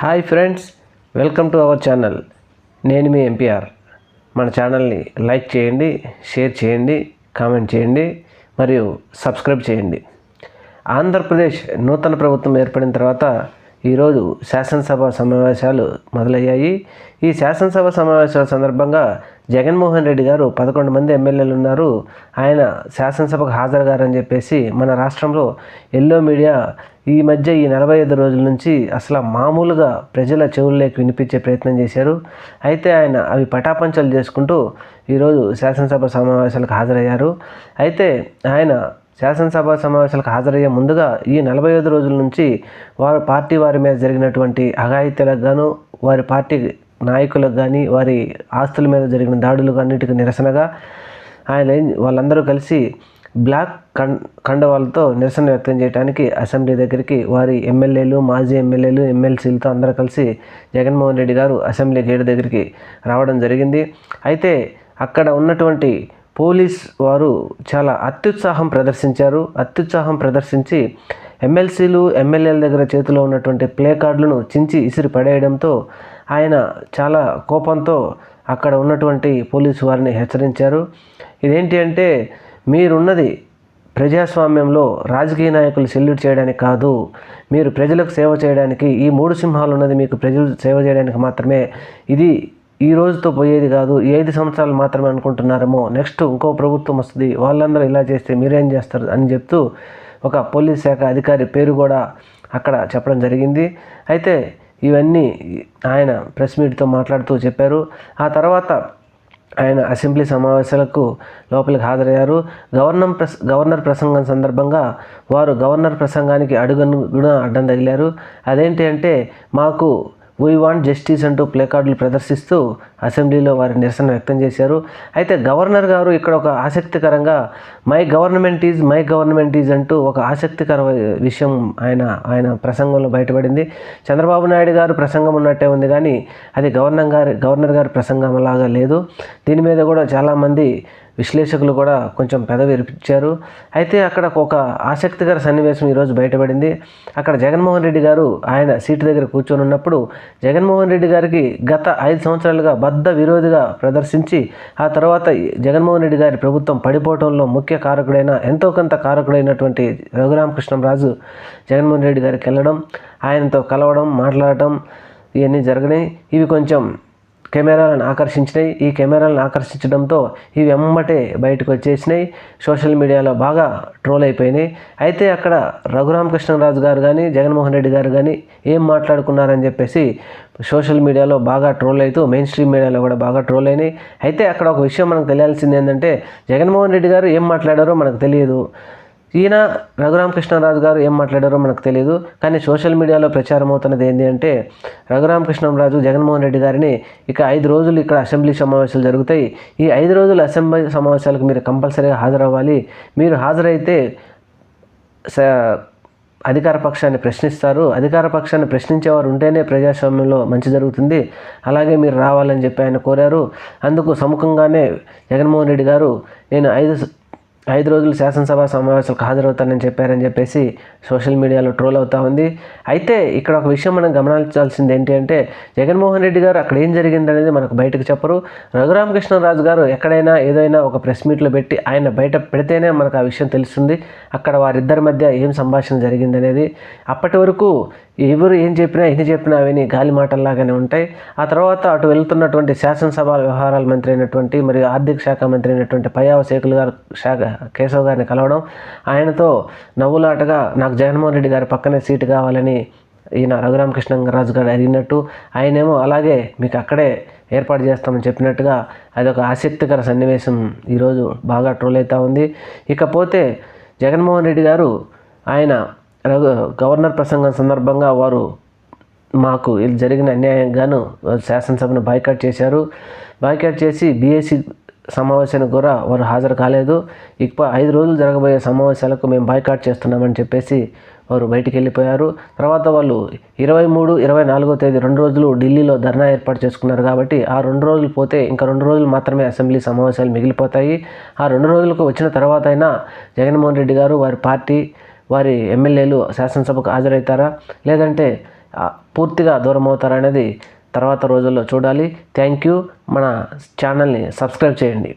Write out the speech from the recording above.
Hi friends welcome to our channel. నేను మీ MPR మన ఛానల్ని లైక్ చేయండి షేర్ చేయండి కామెంట్ చేయండి మరియు సబ్స్క్రైబ్ చేయండి. ఆంధ్రప్రదేశ్ నూతన ప్రభుత్వం ఏర్పడిన తర్వాత ఈరోజు శాసనసభ సమావేశాలు మొదలయ్యాయి. ఈ శాసనసభ సమావేశాల సందర్భంగా జగన్మోహన్ రెడ్డి గారు పదకొండు మంది ఎమ్మెల్యేలు ఉన్నారు. ఆయన శాసనసభకు హాజరుగారని చెప్పేసి మన రాష్ట్రంలో ఎల్లో మీడియా ఈ మధ్య ఈ నలభై ఐదు రోజుల నుంచి అసలు మామూలుగా ప్రజల చెవుల్లోకి వినిపించే ప్రయత్నం చేశారు. అయితే ఆయన అవి పటాపంచలు చేసుకుంటూ ఈరోజు శాసనసభ సమావేశాలకు హాజరయ్యారు. అయితే ఆయన శాసనసభ సమావేశాలకు హాజరయ్యే ముందుగా ఈ నలభై ఐదు రోజుల నుంచి వారు పార్టీ వారి మీద జరిగినటువంటి అఘాయిత్యాలకు గాను వారి పార్టీ నాయకులకు కానీ వారి ఆస్తుల మీద జరిగిన దాడులకు అన్నిటికీ నిరసనగా ఆయన వాళ్ళందరూ కలిసి బ్లాక్ కం కండవాళ్ళతో నిరసన వ్యక్తం చేయడానికి అసెంబ్లీ దగ్గరికి వారి ఎమ్మెల్యేలు మాజీ ఎమ్మెల్యేలు ఎమ్మెల్సీలతో అందరూ కలిసి జగన్మోహన్ రెడ్డి గారు అసెంబ్లీ గేట్ దగ్గరికి రావడం జరిగింది. అయితే అక్కడ ఉన్నటువంటి పోలీస్ వారు చాలా అత్యుత్సాహం ప్రదర్శించారు. అత్యుత్సాహం ప్రదర్శించి ఎమ్మెల్సీలు ఎమ్మెల్యేల దగ్గర చేతిలో ఉన్నటువంటి ప్లే కార్డులను చించి ఇసిరి పడేయడంతో ఆయన చాలా కోపంతో అక్కడ ఉన్నటువంటి పోలీసు వారిని హెచ్చరించారు. ఇదేంటి అంటే మీరున్నది ప్రజాస్వామ్యంలో రాజకీయ నాయకులు సెల్యూట్ చేయడానికి కాదు మీరు ప్రజలకు సేవ చేయడానికి ఈ మూడు సింహాలు ఉన్నది మీకు ప్రజలు సేవ చేయడానికి మాత్రమే. ఇది ఈ రోజుతో పోయేది కాదు ఈ ఐదు సంవత్సరాలు మాత్రమే అనుకుంటున్నారేమో. నెక్స్ట్ ఇంకో ప్రభుత్వం వస్తుంది వాళ్ళందరూ ఇలా చేస్తే మీరేం చేస్తారు అని చెప్తూ ఒక పోలీస్ శాఖ అధికారి పేరు కూడా అక్కడ చెప్పడం జరిగింది. అయితే ఇవన్నీ ఆయన ప్రెస్ మీట్తో మాట్లాడుతూ చెప్పారు. ఆ తర్వాత ఆయన అసెంబ్లీ సమావేశాలకు లోపలికి హాజరయ్యారు. గవర్నర్ ప్రస గవర్నర్ ప్రసంగం సందర్భంగా వారు గవర్నర్ ప్రసంగానికి అడుగును కూడా అడ్డం తగిలారు. అదేంటి అంటే మాకు వీ వాంట్ జస్టిస్ అంటూ ప్లే కార్డులు ప్రదర్శిస్తూ అసెంబ్లీలో వారి నిరసన వ్యక్తం చేశారు. అయితే గవర్నర్ గారు ఇక్కడ ఒక ఆసక్తికరంగా my government is my government is అంటూ ఒక ఆసక్తికర విషయం ఆయన ఆయన ప్రసంగంలో బయటపడింది. చంద్రబాబు నాయుడు గారు ప్రసంగం ఉన్నట్టే ఉంది కానీ అది గవర్నర్ గారి గవర్నర్ గారి ప్రసంగం లాగా లేదు. దీని మీద కూడా చాలామంది విశ్లేషకులు కూడా కొంచెం పెదవిరిపించారు అయితే అక్కడ ఒక ఆసక్తికర సన్నివేశం ఈరోజు బయటపడింది. అక్కడ జగన్మోహన్ రెడ్డి గారు ఆయన సీటు దగ్గర కూర్చొని ఉన్నప్పుడు జగన్మోహన్ రెడ్డి గారికి గత ఐదు సంవత్సరాలుగా బద్ద విరోధిగా ప్రదర్శించి ఆ తర్వాత జగన్మోహన్ రెడ్డి గారి ప్రభుత్వం పడిపోవడంలో ముఖ్య కారకుడైన ఎంతో కొంత కారకుడైనటువంటి రఘురామకృష్ణరాజు జగన్మోహన్ రెడ్డి గారికి వెళ్ళడం ఆయనతో కలవడం మాట్లాడటం ఇవన్నీ జరగని ఇవి కొంచెం కెమెరాలను ఆకర్షించినాయి. ఈ కెమెరాలను ఆకర్షించడంతో ఇవి ఎమ్మటే బయటకు వచ్చేసినాయి. సోషల్ మీడియాలో బాగా ట్రోల్ అయిపోయినాయి. అయితే అక్కడ రఘురామకృష్ణరాజు గారు కానీ జగన్మోహన్ రెడ్డి గారు కానీ ఏం మాట్లాడుకున్నారని చెప్పేసి సోషల్ మీడియాలో బాగా ట్రోల్ అవుతూ మెయిన్ స్ట్రీమ్ మీడియాలో కూడా బాగా ట్రోల్ అయినాయి. అయితే అక్కడ ఒక విషయం మనకు తెలియాల్సింది ఏంటంటే జగన్మోహన్ రెడ్డి గారు ఏం మాట్లాడారో మనకు తెలియదు. ఈయన రఘురామకృష్ణరాజు గారు ఏం మాట్లాడారో మనకు తెలియదు కానీ సోషల్ మీడియాలో ప్రచారం అవుతున్నది ఏంటి అంటే రఘురామకృష్ణరాజు జగన్మోహన్ రెడ్డి గారిని ఇక ఐదు రోజులు ఇక్కడ అసెంబ్లీ సమావేశాలు జరుగుతాయి. ఈ ఐదు రోజుల అసెంబ్లీ సమావేశాలకు మీరు కంపల్సరీగా హాజరవ్వాలి. మీరు హాజరైతే స అధికార పక్షాన్ని ప్రశ్నిస్తారు. అధికార పక్షాన్ని ప్రశ్నించేవారు ఉంటేనే ప్రజాస్వామ్యంలో మంచి జరుగుతుంది. అలాగే మీరు రావాలని చెప్పి ఆయన కోరారు. అందుకు సముఖంగానే జగన్మోహన్ రెడ్డి గారు నేను ఐదు ఐదు రోజులు శాసనసభ సమావేశాలకు హాజరవుతానని చెప్పారని చెప్పేసి సోషల్ మీడియాలో ట్రోల్ అవుతా ఉంది. అయితే ఇక్కడ ఒక విషయం మనం గమనించాల్సింది ఏంటి అంటే జగన్మోహన్ రెడ్డి గారు అక్కడ ఏం జరిగిందనేది మనకు బయటకు చెప్పరు. రఘురామకృష్ణరాజు గారు ఎక్కడైనా ఏదైనా ఒక ప్రెస్ మీట్లో పెట్టి ఆయన బయట పెడితేనే మనకు ఆ విషయం తెలుస్తుంది. అక్కడ వారిద్దరి మధ్య ఏం సంభాషణ జరిగిందనేది. అప్పటి వరకు ఎవరు ఏం చెప్పినా ఎన్ని చెప్పినా అవన్నీ గాలి మాటల్లాగానే ఉంటాయి. ఆ తర్వాత అటు వెళ్తున్నటువంటి శాసనసభ వ్యవహారాల మంత్రి అయినటువంటి మరియు ఆర్థిక శాఖ మంత్రి అయినటువంటి పయ్యావ శేఖులు గారు శాఖ కేశవ్ గారిని కలవడం ఆయనతో నవ్వులాటగా నాకు జగన్మోహన్ రెడ్డి గారి పక్కనే సీటు కావాలని ఈయన రఘురామకృష్ణరాజు గారు అడిగినట్టు ఆయనేమో అలాగే మీకు అక్కడే ఏర్పాటు చేస్తామని చెప్పినట్టుగా అదొక ఆసక్తికర సన్నివేశం ఈరోజు బాగా ట్రోల్ అవుతూ ఉంది. ఇకపోతే జగన్మోహన్ రెడ్డి గారు ఆయన గవర్నర్ ప్రసంగం సందర్భంగా వారు మాకు జరిగిన అన్యాయంగాను శాసనసభను బాయ్కాట్ చేశారు. బాయ్కాట్ చేసి బీఎస్సీ సమావేశానికి కూడా వారు హాజరు కాలేదు. ఇక ఐదు రోజులు జరగబోయే సమావేశాలకు మేము బాయ్కాట్ చేస్తున్నామని చెప్పేసి వారు బయటికి వెళ్ళిపోయారు తర్వాత వాళ్ళు ఇరవై మూడు ఇరవై నాలుగో తేదీ రెండు రోజులు ఢిల్లీలో ధర్నా ఏర్పాటు చేసుకున్నారు కాబట్టి ఆ రెండు రోజులు పోతే ఇంకా రెండు రోజులు మాత్రమే అసెంబ్లీ సమావేశాలు మిగిలిపోతాయి. ఆ రెండు రోజులకు వచ్చిన తర్వాత అయినా జగన్మోహన్ రెడ్డి గారు వారి పార్టీ వారి ఎమ్మెల్యేలు శాసనసభకు హాజరవుతారా? లేదంటే పూర్తిగా దూరం అవుతారనేది తర్వాత రోజుల్లో చూడాలి. Thank you. మన ఛానల్ని సబ్స్క్రైబ్ చేయండి.